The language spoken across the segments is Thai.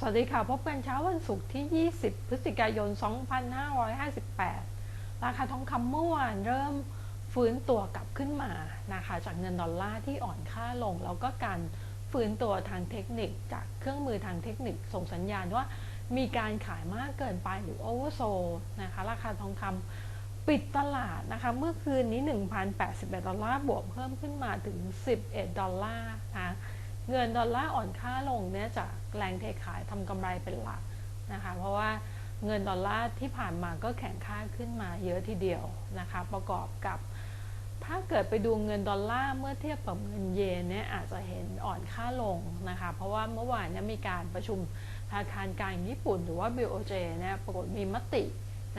สวัสดีค่ะ พบกันเช้าวันศุกร์ที่ 20 พฤศจิกายน 2558 ราคาทองคำเมื่อวานเริ่มฟื้นตัวกลับขึ้นมานะคะจากเงินดอลลาร์ที่อ่อนค่าลง แล้วก็การฟื้นตัวทางเทคนิคจากเครื่องมือทางเทคนิคส่งสัญญาณว่ามีการขายมากเกินไปหรือโอเวอร์โซนะคะ ราคาทองคำปิดตลาดนะคะ เมื่อคืนนี้ 1,081 ดอลลาร์บวกเพิ่มขึ้นมาถึง 11 ดอลลาร์นะ เงินดอลลาร์อ่อนค่าลงเนี่ยจากแรงเทขายทำกำไรเป็นหลักนะคะเพราะว่าเงินดอลลาร์ที่ผ่านมาก็แข็งค่าขึ้นมาเยอะทีเดียวนะคะประกอบกับถ้าเกิดไปดูเงินดอลลาร์เมื่อเทียบกับเงินเยนเนี่ยอาจจะเห็นอ่อนค่าลงนะคะเพราะว่าเมื่อวานเนี่ยมีการประชุมธนาคารกลางญี่ปุ่น หรือว่า BOJ เนี่ยปรากฏมีมติ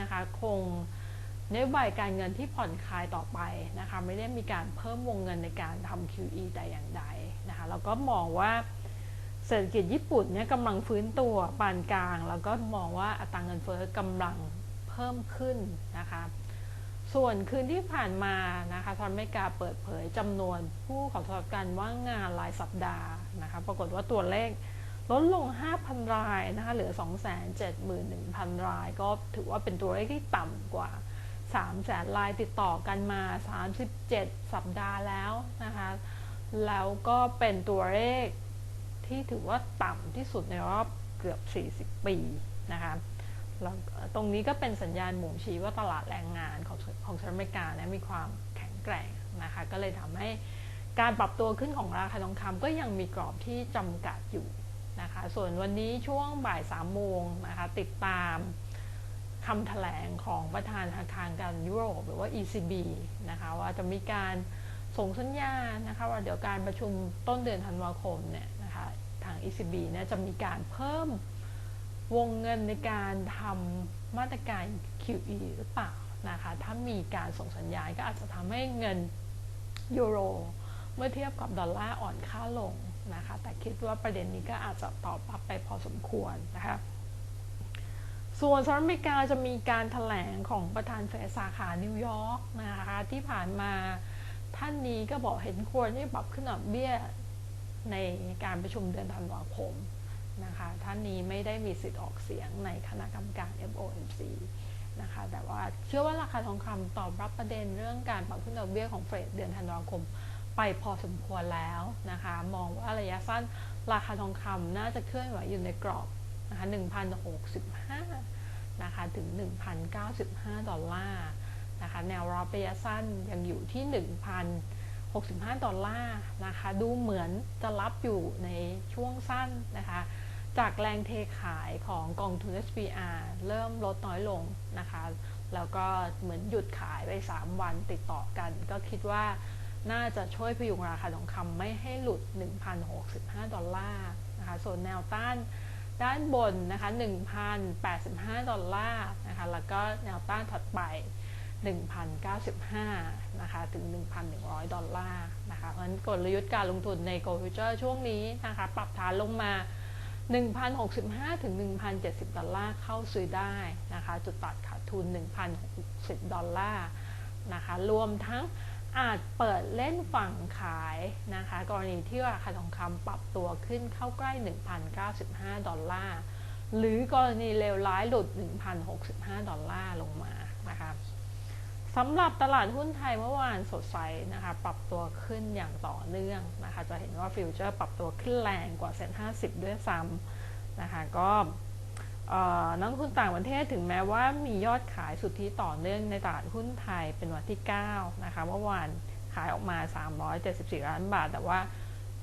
นะคะคง นโยบายการเงินที่ผ่อนคลายต่อไปนะคะไม่ได้มีการเพิ่มวงเงินในการทำ QE แต่อย่างใดนะคะแล้วก็มองว่าเศรษฐกิจญี่ปุ่นเนี่ยกำลังฟื้นตัวปานกลาง แล้วก็มองว่าอัตราเงินเฟ้อกำลังเพิ่มขึ้นนะคะส่วนคืนที่ผ่านมานะคะทรัมป์อเมกาเปิดเผยจำนวนผู้ขอสมัครการว่างงานรายสัปดาห์นะคะปรากฏว่าตัวเลขลดลง 5,000 รายนะคะเหลือ 271,000 ราย ก็ถือว่าเป็นตัวเลขที่ต่ำกว่า 3แสนรายติดต่อกันมา 37 สัปดาห์แล้วนะคะ แล้วก็เป็นตัวเลขที่ถือว่าต่ำที่สุดในรอบเกือบ 40 ปีนะคะแล้วตรงนี้ก็เป็นสัญญาณหม่งชี้ว่าตลาดแรงงานของของสหรัฐอเมริกาเนี่ยมีความแข็งแกร่งนะคะ ก็เลยทำให้การปรับตัวขึ้นของราคาทองคำก็ยังมีกรอบที่จำกัดอยู่นะคะ ส่วนวันนี้ช่วงบ่ายสามโมงนะคะติดตาม คำแถลงของประธานธนาคารการยุโรปหรือว่า ECB นะคะว่าจะมีการส่งสัญญาณนะคะว่าเดี๋ยวการประชุมต้นเดือนธันวาคมเนี่ยนะคะทาง ECB เนี่ยจะมีการเพิ่มวงเงินในการทำมาตรการ QE หรือเปล่านะคะถ้ามีการส่งสัญญาณก็อาจจะทำให้เงินยูโรเมื่อเทียบกับดอลลาร์อ่อนค่าลงนะคะแต่คิดว่าประเด็นนี้ก็อาจจะตอบรับไปพอสมควรนะคะ ส่วนสหรัฐอเมริกาจะมีการถแถลงของประธานเฟดสาขานิวยอร์กนะคะที่ผ่านมาท่านนี้ก็บอกเห็นควรที่ปรับขึ้นดอกเบี้ยในการประชุมเดือนธันวาคมนะคะท่านนี้ไม่ได้มีสิทธิ์ออกเสียงในคณะกรรมการ FOMC นะคะแต่ว่าเชื่อว่าราคาทองคำตอบรับประเด็นเรื่องการปรับขึ้นดอกเบี้ยของเฟดเดือนธันวาคมไปพอสมควรแล้วนะคะ มองว่าระยะสั้นราคาทองคำน่าจะเคลื่อนไหวอยู่ในกรอบ นะคะ1,065นะคะถึง 1,095 ดอลลาร์นะคะแนวรับระยะสั้นยังอยู่ที่ 1,065 ดอลลาร์นะคะดูเหมือนจะรับอยู่ในช่วงสั้นนะคะจากแรงเทขายของกองทุน SPR เริ่มลดน้อยลงนะคะแล้วก็เหมือนหยุดขายไป 3 วันติดต่อกัน ก็คิดว่าน่าจะช่วยพยุงราคาทองคำไม่ให้หลุด 1,065 ดอลลาร์นะคะส่วนแนวต้าน ด้านบนนะคะ1,085 ดอลลาร์นะคะแล้วก็แนวต้านถัดไป 1,095นะคะถึง 1,100 ดอลลาร์นะคะเพราะฉะนั้นกลยุทธ์การลงทุนใน Gold Future ช่วงนี้นะคะปรับฐานลงมา1,065 ถึง 1,070 ดอลลาร์เข้าซื้อได้นะคะจุดตัดขาดทุน 1,060 ดอลลาร์นะคะรวมทั้ง อาจเปิดเล่นฝั่งขายนะคะ กรณีที่ราคาทองคำปรับตัวขึ้นเข้าใกล้ 1,095 ดอลลาร์ หรือกรณีเลวร้ายหลุด 1,065 ดอลลาร์ลงมานะคะสำหรับตลาดหุ้นไทยเมื่อวานสดใสนะคะ ปรับตัวขึ้นอย่างต่อเนื่องนะคะ จะเห็นว่าฟิวเจอร์ปรับตัวขึ้นแรงกว่าเซ็น50ด้วยซ้ำนะคะ ก็ นักทุนต่างประเทศถึงแม้ว่ามียอดขายสุทธิต่อเนื่องในตลาดหุ้นไทยเป็นวันที่ 9 นะคะเมื่อวานขายออกมา 374 ล้านบาท แต่ว่า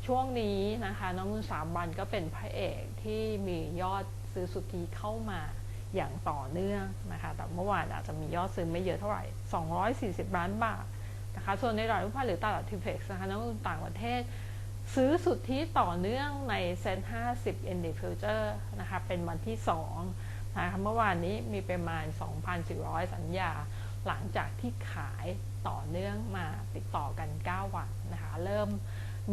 ช่วงนี้นะคะนักทุนสามวันก็เป็นพระเอกที่มียอดซื้อสุทธิเข้ามาอย่างต่อเนื่องนะคะแต่เมื่อวานอาจจะมียอดซื้อไม่เยอะเท่าไหร่ 240 ล้านบาทนะคะส่วนในตลาดหุ้นพาหรือตลาดทิเฟกซ์นะคะนักลงทุนต่างประเทศ ซื้อสุทธิต่อเนื่องในเซ็น50 Index Future นะคะเป็นวันที่2นะคะเมื่อวานนี้มีประมาณ 2,400 สัญญา หลังจากที่ขายต่อเนื่องมาติดต่อกัน 9 วันนะคะเริ่ม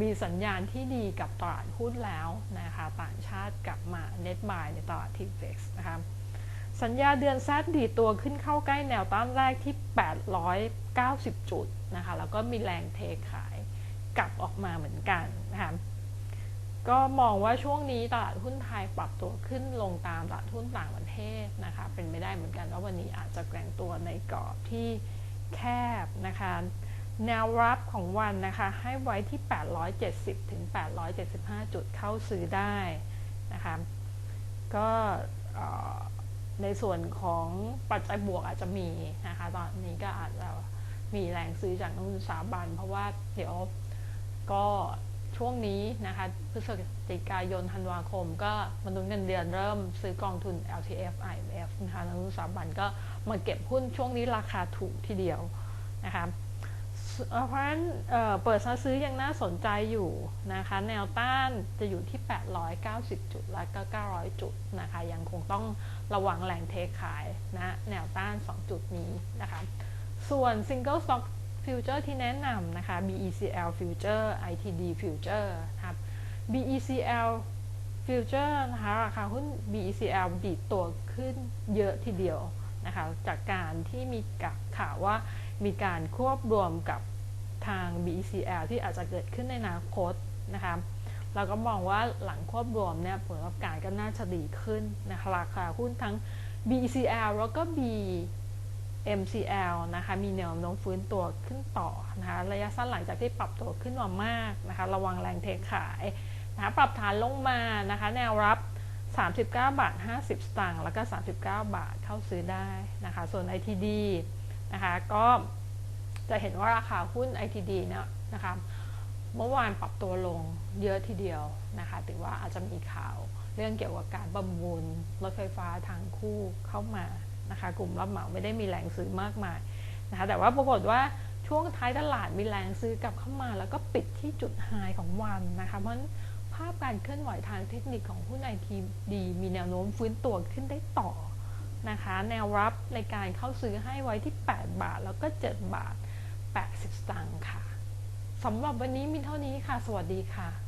มีสัญญาณที่ดีกับตลาดหุ้นแล้วนะคะต่างชาติกลับมาเน็ตบายในตลาดทีเฟกซ์นะคะสัญญาเดือนแซดดีตัวขึ้นเข้าใกล้แนวต้านแรกที่ 890 จุดนะคะแล้วก็มีแรงเทขายกลับออกมาเหมือนกัน นะคะก็มองว่าช่วงนี้ตลาดหุ้นไทยปรับตัวขึ้นลงตามตลาดหุ้นต่างประเทศนะคะ เป็นไม่ได้เหมือนกันว่าวันนี้อาจจะแกว่งตัวในกรอบที่แคบนะคะ แนวรับของวันนะคะให้ไว้ที่ 870 ถึง 875 จุดเข้าซื้อได้นะคะ ก็ในส่วนของปัจจัยบวกอาจจะมีนะคะ ตอนนี้ก็อาจจะมีแรงซื้อจากนักลงทุนสถาบัน เพราะว่าเดี๋ยวก็ ช่วงนี้นะคะพฤศจิกายนธันวาคม ก็มนุษย์เงินเดือนเริ่มซื้อกองทุน LTF IMF นะคะนักลงทุนสถาบันก็มาเก็บหุ้นช่วงนี้ราคาถูกทีเดียวนะคะเพราะฉะนั้นเปิดซื้อยังน่าสนใจอยู่นะคะ แนวต้านจะอยู่ที่ 890 จุดและก็ 900 จุดนะคะ ยังคงต้องระวังแหล่งเทขายนะแนวต้าน 2 จุดนี้นะคะ ส่วน Single Stock Future ที่แนะนำนะคะ BECL Future ITD Future ครับ BECL Future นะคะราคาหุ้น BECL ดีดตัวขึ้นเยอะทีเดียวนะคะจากการที่มีกับข่าวว่ามีการควบรวมกับทาง BECL ที่อาจจะเกิดขึ้นในอนาคตนะคะเราก็มองว่าหลังควบรวมเนี่ยผลประกอบการก็น่าจะดีขึ้นนะคะราคาหุ้นทั้ง BECL แล้วก็ B MCL นะคะมีแนวโน้มฟื้นตัวขึ้นต่อนะคะระยะสั้นหลังจากที่ปรับตัวขึ้นมามากนะคะระวังแรงเทขายนะคะปรับฐานลงมานะคะแนวรับ 39 บาท 50 สตางค์แล้วก็ 39 บาทเข้าซื้อได้นะคะส่วน ITD นะคะก็จะเห็นว่าราคาหุ้น ITD เนี่ยนะคะเมื่อวานปรับตัวลงเยอะทีเดียวนะคะถือว่าอาจจะมีข่าวเรื่องเกี่ยวกับการประมูลรถไฟฟ้าทางคู่เข้ามา นะคะกลุ่มรับเหมาไม่ได้มีแรงซื้อมากมายนะคะแต่ว่าปรากฏว่าช่วงท้ายตลาดมีแรงซื้อกลับเข้ามา แล้วก็ปิดที่จุดไฮของวันนะคะเพราะภาพการเคลื่อนไหวทางเทคนิคของหุ้นไอทีดีมีแนวโน้มฟื้นตัวขึ้นได้ต่อนะคะแนวรับในการเข้าซื้อให้ไว้ที่ 8 บาท แล้วก็ 7 บาท 80สตางค์ค่ะสำหรับวันนี้มีเท่านี้ค่ะ สวัสดีค่ะ